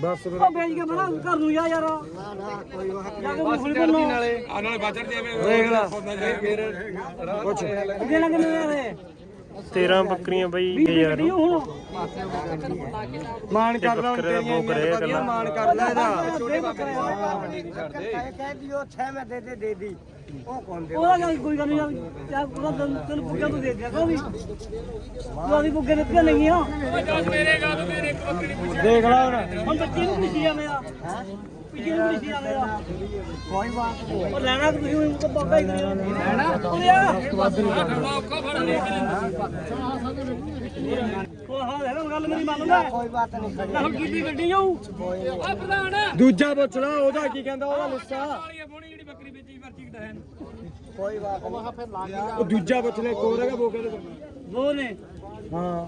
ਬਸ ਉਹ ਵੇਚ ਕੇ ਬਣਾ ਘਰ ਨੂੰ ਜਾ ਯਾਰ। ਨਾ ਨਾ ਕੋਈ ਵਾਕ ਜਾ ਕੇ ਮੁਖਲੀ ਬੰਨੋ ਆ ਨਾਲੇ ਬਾਜਰ ਦੇ ਦੇਖ ਲੈ। ਫੇਰ ਕੁਛ ਕਿੰਨੇ ਕਿੰਨੇ ਦੇ 13 ਬੱਕਰੀਆਂ ਬਈ ਹੁਣ। ਮਾਨ ਕਰ ਲਾ ਬੱਕਰੇ ਦਾ ਗੱਲਾਂ ਮਾਨ ਕਰ ਲੈ ਇਹਦਾ ਕਹਿ ਕਹਿ ਦਿਓ 6 ਮੈਂ ਦੇ ਦੇ ਦੇ ਦੀ। ਉਹ ਕੌਣ ਦੇ ਉਹਦਾ ਗੱਲ ਕੋਈ ਗੱਲ ਨਹੀਂ ਯਾਰ ਉਹਦਾ ਤੈਨੂੰ ਤੂੰ ਦੇ ਦਿਆ ਕੋ ਵੀ ਤੂੰ ਆਦੀ ਪੁੱਗੇ ਦਿੱਤੀਆਂ ਨਹੀਂ ਆ ਦੇਖ ਲਾ ਹੁਣ। ਹੁਣ ਬੱਚੇ ਨੂੰ ਪੁੱਛੀ ਜਾਂਦੇ ਆ। ਪਿੱਛੇ ਨੂੰ ਪੁੱਛੀ ਜਾਂਦੇ ਆ ਕੋਈ ਬਾਤ ਨਹੀਂ ਉਹ ਲੈਣਾ ਕਿ ਤੁਸੀਂ ਉਹ ਤਾਂ ਪੱਕਾ ਹੀ ਕਰੀ ਲੈਣਾ ਉਹ ਹਾਂ ਹੈਗਾ ਗੱਲ ਮੇਰੀ ਮੰਨਦਾ ਕੋਈ ਬਾਤ ਨਹੀਂ ਨਾ ਹੁਣ ਕੀਤੀ ਗੱਡੀ ਜਾਊ ਦੂਜਾ ਪੁੱਛ ਲਾ ਉਹਦਾ ਕੀ ਕਹਿੰਦਾ ਉਹਦਾ ਲਿੱਸਾ ਕੋਈ ਬਾਤ ਨਹੀਂ ਉਹ ਦੂਜਾ ਪੁੱਛ ਲੈ ਕੋਰ ਹੈਗਾ ਬੋਕੇ ਦੇ ਦੋ ਨੇ ਹਾਂ।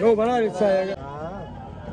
ਉਹ ਬੜਾ ਲਿੱਸਾ ਹੈਗਾ।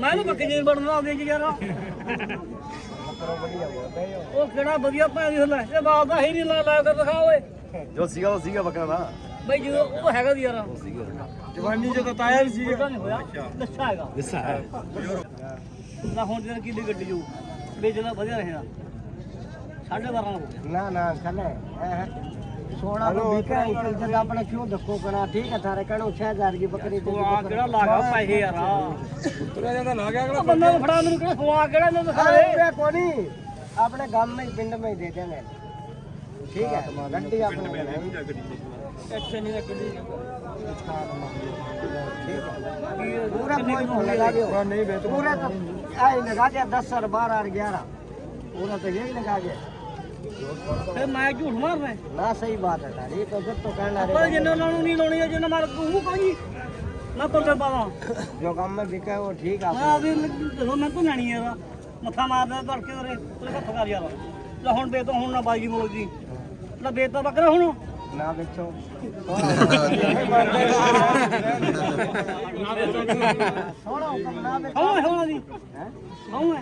ਮੈਂ ਤਾਂ ਪੱਕੀ ਜੀਨ ਬਣਨਾ ਆਉਂਦੀ ਜੀ ਯਾਰ। ਉਹ ਕਿਹੜਾ ਵਧੀਆ ਭਾਈ ਦੀ ਲੈ ਇਹ ਬਾਪ ਦਾ ਹੀ ਨਹੀਂ ਲਾ ਲਾ ਕੇ ਦਿਖਾ ਓਏ। ਜੋ ਸੀਗਾ ਉਹ ਸੀਗਾ ਬੱਕਰਾ ਦਾ। ਬਈ ਜਦੋਂ ਉਹ ਹੈਗਾ ਦੀ ਯਾਰ। ਜਵਾਨੀ ਚ ਤਾਇਆ ਵੀ ਸੀ ਇਹ ਨਹੀਂ ਹੋਇਆ ਦੱਸਾ ਹੈਗਾ। ਦੱਸਾ ਹੈ। ਨਾ ਹੁਣ ਜਨ ਕਿੱਲੀ ਗੱਡੀ ਜੂ ਵੇਚਣਾ ਵਧੀਆ ਰਹੇਗਾ ਸਾਢੇ 12 ਹੋ ਨਾ ਨਾ ਕੱਲ ਹੈ। સોળા નો દીકરા નીકળી છે તો આપણે શું ધક્કો કરા ઠીક હે તારે કણો છે જારગી બકરી તો આ કેડા લાગા પાહી યાર ઉતરે જતા લાગા કેડા બંને ફડા મને કેડા સો આ કેડા નો ખાલે કોની આપણે ગામ મે પિંડ મે દે દે ને ઠીક હે ઘંટી આપણે એક્શન ની કરી पूरा कोई मोहल्ला लगा पूरा तो आई लगा दिया दस और बारह और ग्यारह पूरा तो यही लगा दिया ਫਿਰ ਮੈਂ ਝੂਠ ਮਾਰਨਾ ਹੈ। ना सही बात है तारी ये तो जब तो कहना ਪਰ रे ਜਿੰਨੇ ਉਹਨਾਂ ਨੂੰ ਨਹੀਂ ਲਾਉਣੀ ਹੈ ਜਿੰਨੇ ਮਾਰ ਤੂੰ ਕੋਈ ਮੈਂ ਪੱਲੇ ਪਾਵਾਂ जो गांव में बिका है वो ठीक है ਮੈਂ ਆਦੀ ਦੇਖੋ ਮੈਂ ਤੂੰ ਲੈਣੀ ਯਾਰ ਮੱਥਾ ਮਾਰਦਾ ਤੜਕੇ ਤੇਰੇ ਤੇਰੇ ਹੱਥ ਕਰ ਯਾਰ ਲੈ ਹੁਣ ਦੇ ਤੋ ਹੁਣ ਨਾ ਬਾਜੀ ਮੋਲ ਦੀ ਲੈ ਬੇਤਾ ਬੱਕਰਾ ਹੁਣ ना बेचो सोना हुक्म ना बेचो ਹਾਂ ਹੋਣਾ ਦੀ हैं ਹਾਂ ਹੈ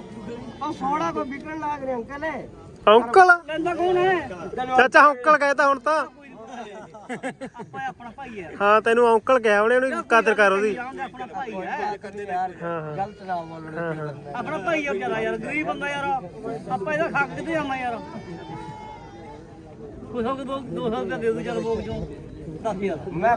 और सोना को बिकन लाग रहे अंकल है ਅੰਕਲ? ਕਹਿੰਦਾ ਕੌਣ ਹੈ? ਚਾਚਾ ਅੰਕਲ ਕਹਿਤਾ ਹੁਣ ਤਾਂ। ਆਪਾਂ ਆਪਣਾ ਭਾਈ ਹੈ। ਹਾਂ ਤੈਨੂੰ ਅੰਕਲ ਕਿਹਾ ਉਹਨੇ ਕਦਰ ਕਰ ਉਹਦੀ। ਆਪਣਾ ਭਾਈ ਹੈ। ਗਲਤ ਨਾ ਬੋਲਣਾ ਆਪਣਾ ਭਾਈ ਹੈ ਵਿਚਾਰਾ ਯਾਰ ਗਰੀਬ ਬੰਦਾ ਯਾਰ। ਆਪਾਂ ਇਹਦਾ ਹੱਕ ਕਿਤੇ ਆਵਾਂ ਯਾਰ? ਕੁਛ ਹੋ ਕੇ 200 ਰੁਪਏ ਦੇ ਦੂ ਚਲ ਬੋਕ ਚੋਂ। ਮੈਂ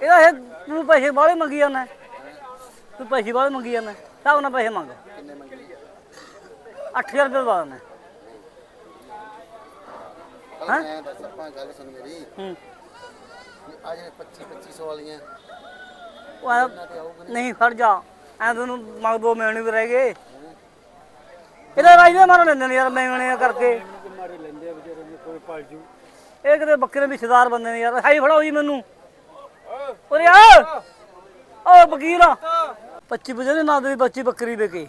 ਇਹਦਾ ਇਹ ਤੂੰ ਪੈਸੇ ਬਾਹਲੇ ਮੰਗੀ ਜਾਂਦਾ ਤੂੰ ਪੈਸੇ ਬਾਹਲੇ ਮੰਗੀ ਜਾਂਦਾ ਤਾਂ ਉਹਨਾਂ ਪੈਸੇ ਮੰਗ। ਕਿੰਨੇ ਮੰਗੀ 8000 ਰੁਪਏ ਬਾਅਦ ਨੇ ਹਾਂ। ਮੈਂ ਦੱਸ ਆਪਾਂ ਗੱਲ ਸੁਣ ਮੇਰੀ। ਹੂੰ। ਅੱਜ 25 2500 ਵਾਲੀਆਂ। ਉਹ ਐਂ ਨਹੀਂ। ਖੜ ਜਾ। ਐ ਤੈਨੂੰ ਮੰਗ ਦੋ ਮੈਣੇ ਵੀ ਰਹਿ ਗਏ। ਇਹਦਾ ਰਾਜ ਦੇ ਮਾਰ ਲੈਂਦੇ ਨੇ ਯਾਰ ਮੈਣੇ ਕਰਕੇ। ਇਹ ਕਿਤੇ ਬੱਕਰੇ ਵੀ ਸਰਦਾਰ ਬੰਦੇ ਨੇ ਯਾਰ ਹਾਈ ਫੜਾਓ ਜੀ ਮੈਨੂੰ। ਉਰੇ ਆ! ਓ ਵਕੀਲ। 25 ਵਜੇ ਦੇ ਨਾਂ ਦੀ ਬੱਚੀ ਬੱਕਰੀ ਦੇ ਕੇ।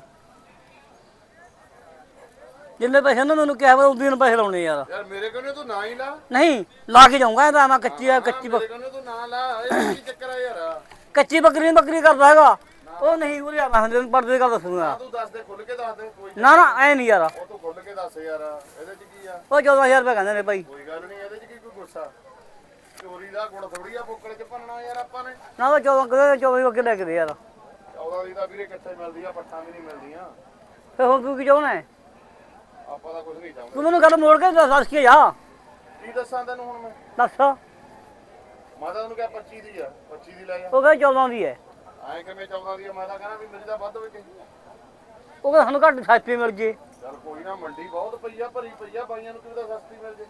ਜਿੰਨੇ ਪੈਸੇ ਉਹਨਾਂ ਮੈਨੂੰ ਕਿਹਾ ਵਾ ਉਦੋਂ ਪੈਸੇ ਲਾਉਣੇ ਯਾਰ। ਯਾਰ ਮੇਰੇ ਕੋਲ ਤੂੰ ਨਾ ਹੀ ਲਾ। ਨਹੀਂ ਲਾ ਕੇ ਜਾਊਂਗਾ ਇਹਦਾ ਮੈਂ ਕੱਚੀ ਆ ਕੱਚੀ ਬੱਕ- ਮੇਰੇ ਕੋਲ ਤੂੰ ਨਾ ਲਾ ਇਹ ਕੀ ਚੱਕਰ ਆ ਯਾਰ? ਕੱਚੀ ਬੱਕਰੀ ਨੀ ਬੱਕਰੀ ਕਰਦਾ ਹੈਗਾ। ਉਹ ਨਹੀਂ ਉਰੇ ਆ ਮੈਂ ਹੁਣ ਪਰਦੇ ਗੱਲ ਦੱਸੂਗਾ। ਤੂੰ ਦੱਸ ਦੇ ਖੁੱਲ ਕੇ ਦੱਸ ਦੇ ਕੋਈ ਨਾ ਨਾ ਐ ਨਹੀਂ ਯਾਰ। ਉਹ ਤੂੰ ਖੁੱਲ ਕੇ ਦੱਸ ਯਾਰ ਇਹਦੇ ਚ ਕੀ ਆ? ਉਹ 14000 ਰੁਪਏ ਕਹਿੰਦੇ ਨੇ ਭਾਈ ਕੋਈ ਗੱਲ ਨਹੀਂ ਇਹਦੇ ਚ ਗੁੱਸਾ। ਚੋਰੀ ਦਾ ਗੁੜ ਥੋੜੀ ਆ ਬੋਕਲ ਚ ਭੰਨਣਾ ਯਾਰ ਆਪਾਂ ਨੇ। ਨਾ ਉਹ 14 ਕਿਲੋ 24 ਬੱਕੇ ਲੈ ਕੇ ਦੇ ਯਾਰ। ਉਹਦਾ ਦੀ ਤਾਂ ਵੀਰੇ ਕਿੱਥੇ ਮਿਲਦੀ ਆ ਪੱਠਾਂ ਵੀ ਨਹੀਂ ਮਿਲਦੀਆਂ। ਫੇ ਹੁਣ ਤੂੰ ਕੀ ਚਾਹੁੰਦਾ ਹੈ? ਆਪਾਂ ਤਾਂ ਕੁਝ ਨਹੀਂ ਚਾਹੁੰਦੇ। ਤੂੰ ਮੈਨੂੰ ਗੱਲ ਮੋੜ ਕੇ ਦੱਸ ਦੱਸ ਕੇ ਜਾ। ਕੀ ਦੱਸਾਂ ਤੈਨੂੰ ਹੁਣ ਮੈਂ? ਦੱਸ। ਮੈਂ ਤਾਂ ਉਹਨੂੰ ਕਿਹਾ 25 ਦੀ ਆ 25 ਦੀ ਲੈ ਜਾ। ਉਹ ਕਹਿੰਦਾ 14 ਦੀ ਹੈ। ਐਂ ਕਿਵੇਂ ਚਾਹੁੰਦਾ ਦੀ ਆ ਮੈਂ ਤਾਂ ਕਹਿੰਦਾ ਵੀ ਤਾਂ ਵੱਧ ਵਿਕੇ ਉਹ ਕਹਿੰਦਾ ਸਾਨੂੰ ਘੱਟ ਸਸਤੀ ਮਿਲ ਜੇ। ਚੱਲ ਕੋਈ ਨਾ ਮੰਡੀ ਬਹੁਤ ਪਈ ਆ ਭਰੀ ਪਈ ਆ ਬਾਈਆਂ ਨੂੰ ਤਾਂ ਸਸਤੀ ਮਿਲ ਜੇ?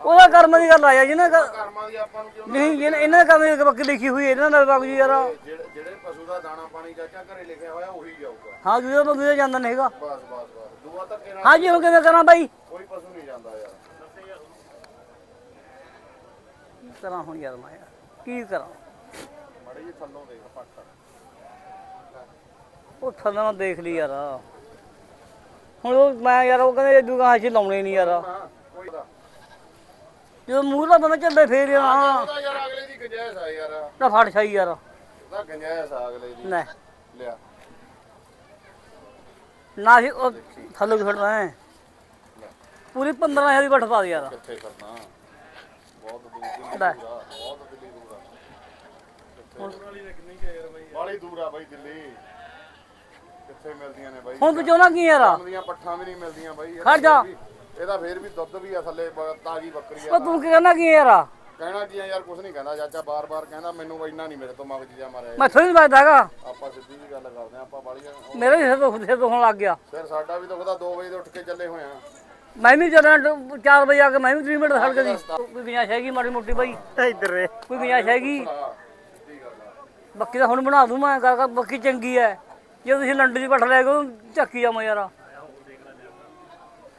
ਉਹਦਾ ਕਰਮ ਦੀ ਗੱਲ ਆ ਯਾਰ ਜਿਹਨੇ ਕਰਮਾਂ ਦੀ ਆਪਾਂ ਨੂੰ ਕਿਉਂ ਨਹੀਂ ਜਿਹਨੇ ਇਹਨਾਂ ਦਾ ਕੰਮ ਬੱਕੀ ਲਿਖੀ ਹੋਈ ਹੈ ਇਹਨਾਂ ਦਾ ਬਾਬੂ ਜੀ ਯਾਰ। ਜਿਹੜੇ ਜਿਹੜੇ ਪਸ਼ੂ ਦਾ ਦਾਣਾ ਪਾਣੀ ਚਾਚਾ ਘਰੇ ਲਿਖਿਆ ਹੋਇਆ ਉਹੀ ਜਾਊਗਾ। ਹਾਂ ਦੂਜਾ ਤਾਂ ਦੂਜਾ ਜਾਂਦਾ ਨਹੀਂ ਹੈਗਾ। ਬਸ ਬਸ ਬਸ। ਦੂਆ ਧੱਕੇ ਨਾਲ ਹਾਂ ਜੀ ਹੁਣ ਕਿਵੇਂ ਕਰਾਂ ਬਾਈ? ਕੋਈ ਪਸ਼ੂ ਨਹੀਂ ਜਾਂਦਾ ਯਾਰ। ਕਰਾਂ ਹੁਣ ਯਾਰ ਮੈਂ? ਯਾਰ ਕੀ ਕਰਾਂ? ਮੜੀ ਜੀ ਥੱਲੋਂ ਦੇਖ ਪੱਟ। ਉਹ ਥੱਲੇ ਨਾਲ ਦੇਖ ਲਈ ਯਾਰ। ਹੁਣ ਉਹ ਮੈਂ ਯਾਰ ਉਹ ਕਹਿੰਦੇ ਲਾਉਣੇ ਨਹੀਂ ਯਾਰ। ਹਾਂ। ਦਾ ਜਦੋਂ ਮੂੰਹ ਦਾ ਬੰਦਾ ਚੱਲੇ ਫੇਰ ਹੀ ਉਹਦਾ ਯਾਰ ਅਗਲੇ ਦੀ ਗੰਜਾਇਸ਼ ਆ ਯਾਰ। ਨਾ ਫੜ ਛਾਈ ਯਾਰ। ਉਹਦਾ ਗੰਜਾਇਸ਼ ਆ ਅਗਲੇ ਦੀ। ਨਾ। ਲਿਆ। ਨਾ ਹੀ ਉਹ ਥੱਲੇ ਫੜਨਾ ਹੈ। ਪੂਰੀ 15000 ਦੀ ਬੱਠ ਪਾ ਦੇ ਯਾਰ। ਕਿੱਥੇ ਕਰਨਾ? ਬਹੁਤ ਦੂਰ ਦਿੱਲੀ ਲੈ। ਬਹੁਤ ਦਿੱਲੀ ਦੂਰ ਆ। ਬਾਲੀ ਦੂਰ ਆ ਬਾਈ ਦਿੱਲੀ। ਕਿੱਥੇ ਮਿਲਦੀਆਂ ਨੇ ਬਾਈ? ਹੁਣ ਤੂੰ ਚਾਹੁੰਦਾ ਕੀ ਯਾਰ? ਦੀਆਂ ਪੱਠਾਂ ਵੀ ਨਹੀਂ ਮਿਲਦੀਆਂ ਬਾਈ। ਖੜ ਜਾ। ਵੀ- ਇਹਦਾ ਫੇਰ ਵੀ ਦੁੱਧ ਵੀ ਆ ਥੱਲੇ ਬ- ਤਾਜ਼ੀ ਬੱਕਰੀ ਆ ਉਹ ਤੂੰ ਕੀ ਕਹਿੰਦਾ ਕੀ ਯਾਰ? ਕਹਿਣਾ ਕੀ ਆ ਯਾਰ ਕੁਝ ਨਹੀਂ ਕਹਿੰਦਾ ਚਾਚਾ ਬਾਰ-ਬਾਰ ਕਹਿੰਦਾ ਮੈਨੂੰ ਇੰਨਾ ਨਹੀਂ ਮੇਰੇ ਤੋਂ ਮਗਜ ਜਾ ਮਾਰਿਆ ਮੈਂ ਥੋੜੀ ਵੱਜਦਾ ਹੈਗਾ। ਆਪਾਂ ਸਿੱਧੀ ਜੀ ਗੱਲ ਕਰਦੇ ਆ ਆਪਾਂ ਬਾਲੀਆਂ ਮੇਰੇ ਸਿਰ ਤੋਂ ਸਿਰ ਤੋਂ ਹੋਣ ਲੱਗ ਗਿਆ। ਫਿਰ ਸਾਡਾ ਵੀ ਦੁਖਦਾ 2 ਵਜੇ ਦੇ ਉੱਠ ਕੇ ਚੱਲੇ ਹੋਏ ਆ ਮੈਂ ਵੀ ਚੱਲਣਾ 4 ਵਜੇ ਆ ਕੇ ਮੈਂ ਵੀ 3 ਮਿੰਟ ਖੜ ਗਈ ਕੋਈ ਗੁੰਜਾਇਸ਼ ਹੈਗੀ ਮਾੜੀ ਮੋਟੀ ਬਾਈ। ਇੱਧਰ ਰੇ। ਕੋਈ ਗੁੰਜਾਇਸ਼ ਹੈਗੀ ਬੱਕੀ ਤਾਂ ਹੁਣ ਬਣਾ ਦੂੰ ਮੈਂ ਕਰ ਕਰ ਬੱਕੀ ਚੰਗੀ ਐ। ਜੇ ਤੁਸੀਂ ਲੰਡੇ ਦੀ ਬੱਠ ਲੈ ਕੇ ਚੱਕੀ ਜਾਵਾਂ ਯਾਰ।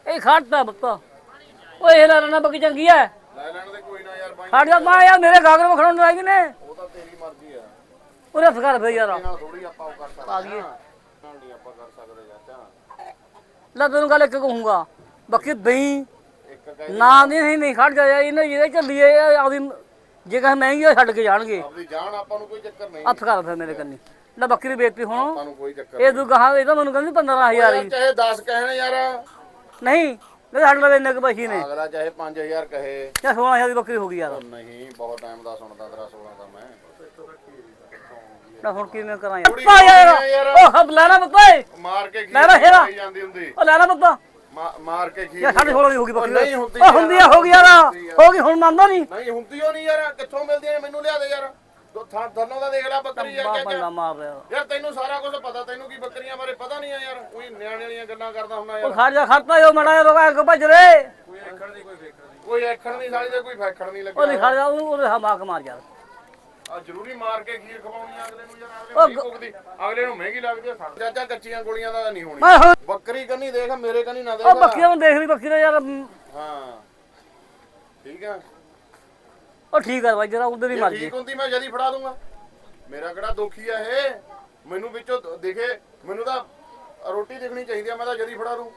ਇਹ ਖੜਦਾ ਬੱਤਾ ਓਏ ਇਹ ਲੈਣਾ ਬੱਕੀ ਚੰਗੀ ਐ। ਲੈ ਲੈਣ ਦੇ ਕੋਈ ਨਾ ਯਾਰ ਬਾਈ। ਖੜ ਜਾ ਮੈਂ ਯਾਰ ਮੇਰੇ ਗਾਗਰ ਵਖੜਨ ਲੱਗ ਨੇ ਉਹ ਤਾਂ ਤੇਰੀ ਮਰਜ਼ੀ ਆ ਉਹਦੇ ਹੱਥ ਕਰ ਫੇ ਯਾਰ। ਇਹ ਨਾਲ ਥੋੜੀ ਆਪਾਂ ਉਹ ਕਰ ਸਕਦੇ ਪਾ ਦਈਏ। ਨਾਲ ਨਹੀਂ ਆਪਾਂ ਕਰ ਸਕਦੇ ਚਾਚਾ ਲੈ ਤੈਨੂੰ ਗੱਲ ਇੱਕ ਕਹੂੰਗਾ। ਬੱਕੀ ਕਹਿ ਨਾ ਨਹੀਂ ਨਹੀਂ ਖੜ ਜਾ ਇਹਨੇ ਜਿਹਦੇ ਚੱਲੀਏ ਆਪਦੀ ਜੇ ਕਹੇ ਮਹਿੰਗੀ ਆ ਛੱਡ ਕੇ ਜਾਣਗੇ। ਆਪਦੀ ਜਾਨ ਆਪਾਂ ਨੂੰ ਕੋਈ ਚੱਕਰ ਨਹੀਂ। ਹੱਥ ਕਰ ਫੇ ਮੇਰੇ ਕੰਨੀ। ਲੈ ਬੱਕਰੀ ਵੇਚਤੀ ਹੁਣ। ਆਪਾਂ ਨੂੰ ਕੋਈ ਚੱਕਰ ਇਹ ਤੂੰ ਗਾਹਾਂ ਇਹ ਤਾਂ ਮੈਨੂੰ ਕਹਿੰਦੀ 15000 ਯਾਰ ਹੀ। ਚਾਹੇ 10 ਕਹਿਣ ਯਾਰ। ਨਹੀਂ ਮੇਰੇ ਸਾਡੇ ਲਵੇ ਇੰਨੇ ਕੁ ਪੈਸੇ ਨੇ। ਅਗਲਾ ਚਾਹੇ 5000 ਕਹੇ। ਜਾਂ 16000 ਦੀ ਬੱਕਰੀ ਹੋ ਗਈ ਯਾਰ। ਨਹੀਂ ਬਹੁਤ ਟਾਈਮ ਦਾ ਸੁਣਦਾ ਤੇਰਾ 16 ਦਾ ਮੈਂ। ਨਾ ਹੁਣ ਕਿਵੇਂ ਕਰਾਂ ਯਾਰ? ਆ ਯਾਰ। ਉਹ ਹੱਬ ਲੈਣਾ ਬੱਤਾ ਏ ਮਾਰ ਕੇ ਖੀਰ ਲੈ ਲੈ ਹੈਰਾ। ਖਾਈ ਜਾਂਦੀ ਹੁੰਦੀ। ਉਹ ਲੈਣਾ ਬੱਤਾ ਮਾ- ਮਾਰ ਕੇ ਖੀਰ ਯਾਰ ਸਾਡੇ 16 ਦੀ ਹੋ ਗਈ ਬੱਕਰੀ ਨਹੀਂ ਹੁੰਦੀ ਉਹ ਹੁੰਦੀ ਆ ਹੋ ਗਈ ਯਾਰ। ਹੋ ਗਈ ਹੁਣ ਮੰਨਦਾ ਨਹੀਂ। ਨਹੀਂ ਹੁੰਦੀ ਉਹ ਨਹੀਂ ਯਾਰ। ਕਿੱਥੋਂ ਮਿਲਦੀਆਂ ਨੇ ਮੈਨੂੰ ਲਿਆ ਦੇ ਯਾਰ। ਦੋ ਥਾਂ ਥੱਲੋਂ ਦਾ ਦੇਖ ਲੈ ਬੱਕਰੀ ਬਾ ਕਿਆ ਬੰਦਾ ਕਿਆ ਮਾਰ ਰਿਹਾ। ਯਾਰ ਤੈਨੂੰ ਸਾਰਾ ਕੁਝ ਪਤਾ ਤੈਨੂੰ ਕੀ ਬੱਕਰੀਆਂ ਬਾਰੇ ਪਤਾ ਨਹੀਂ ਆ ਯਾਰ। ਕੋਈ ਨਿਆਣੇ ਵਾਲੀਆਂ ਗੱਲਾਂ ਕਰਦਾ ਹੁੰਦਾ ਉਹ ਯਾਰ ਖੜ ਜਾ ਖੜਤਾ ਜੋ ਮੜਾ ਜਾ ਲੋਕਾਂ ਅੱਗੇ ਭੱਜ ਰੇ। ਕੋਈ ਐਖਣ ਨਹੀਂ ਸਾਲੀ ਤੇ ਕੋਈ ਫੈਖਣ ਨਹੀਂ ਉਹ ਨਹੀਂ ਲੱਗਿਆ ਖੜ ਜਾ ਉਹਨੂੰ ਉਹਦੇ ਹਮਾਕ ਮਾਰ ਯਾਰ ਆ ਜ਼ਰੂਰੀ ਮਾਰ ਕੇ ਖੀਰ ਖਵਾਉਣੀ ਆ ਅਗਲੇ ਨੂੰ ਯਾਰ ਅਗਲੇ ਨੂੰ ਨਹੀਂ ਭੁਗਦੀ। ਅਗਲੇ ਨੂੰ ਮਹਿੰਗੀ ਲੱਗਦੀ ਆ ਸਾਡੇ ਚਾਚਾ ਕੱਚੀਆਂ ਗੋਲੀਆਂ ਦਾ ਨਹੀਂ ਹੋਣੀ ਮੈਂ ਹੁਣ ਬੱਕਰੀ ਕੰਨੀ ਦੇਖ ਮੇਰੇ ਕੰਨੀ ਨਾ ਉਹ ਦੇਖ ਬੱਕਰੀਆਂ ਨੂੰ ਦੇਖ ਲਈ ਬੱਕਰੀ ਦਾ ਯਾਰ ਮ, ਹਾਂ। ਠੀਕ ਆ। ਉਹ ਠੀਕ ਆ ਬਾਈ ਜਰਾ ਉਧਰ ਹੀ ਜੇ ਮਰ ਜੇ। ਠੀਕ ਹੁੰਦੀ ਮੈਂ ਜਦੀ ਫੜਾ ਦੂੰਗਾ। ਮੇਰਾ ਕਿਹੜਾ ਦੋਖੀ ਆ ਇਹ? ਮੈਨੂੰ ਵਿੱਚੋਂ ਦਿਖੇ ਮੈਨੂੰ ਤਾਂ ਰੋਟੀ ਦਿਖਣੀ ਚਾਹੀਦੀ ਆ ਮੈਂ ਤਾਂ ਜਦੀ ਫੜਾ ਦੂੰ।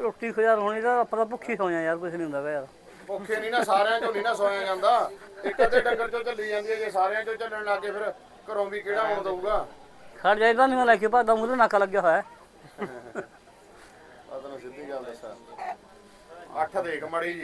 ਰੋਟੀ ਖਿਆਰ ਹੋਣੀ ਤਾਂ ਆਪਾਂ ਤਾਂ ਭੁੱਖੀ ਸੌਂ ਯਾਰ ਕੁਝ ਨਹੀਂ ਹੁੰਦਾ ਯਾਰ। ਭੁੱਖੇ ਨਹੀਂ ਨਾ ਸਾਰਿਆਂ ਚੋਂ ਨਹੀਂ ਨਾ ਸੋਇਆ ਜਾਂਦਾ। ਇੱਕ ਅੱਧੇ ਡੰਗਰ ਚੋਂ ਚੱਲੀ ਜਾਂਦੀ ਹੈ ਜੇ ਸਾਰਿਆਂ ਚੋਂ ਚੱਲਣ ਲੱਗੇ ਫਿਰ ਘਰੋਂ ਵੀ ਕਿਹੜਾ ਆਉਣ ਦਊਗਾ? ਖੜ ਜਾ ਇਦਾਂ ਨਹੀਂ ਮੈਂ ਲੈ ਕੇ ਭੱਜਦਾ ਮੂਹਰੇ ਨਾਕਾ ਲੱਗਿਆ ਹੋਇਆ। ਹੈ। ਆ ਤੈਨੂੰ ਸਿੱਧੀ ਗੱਲ ਦੱਸਾਂ। ਅੱਠ ਦੇਖ ਮੜੀ ਜੀ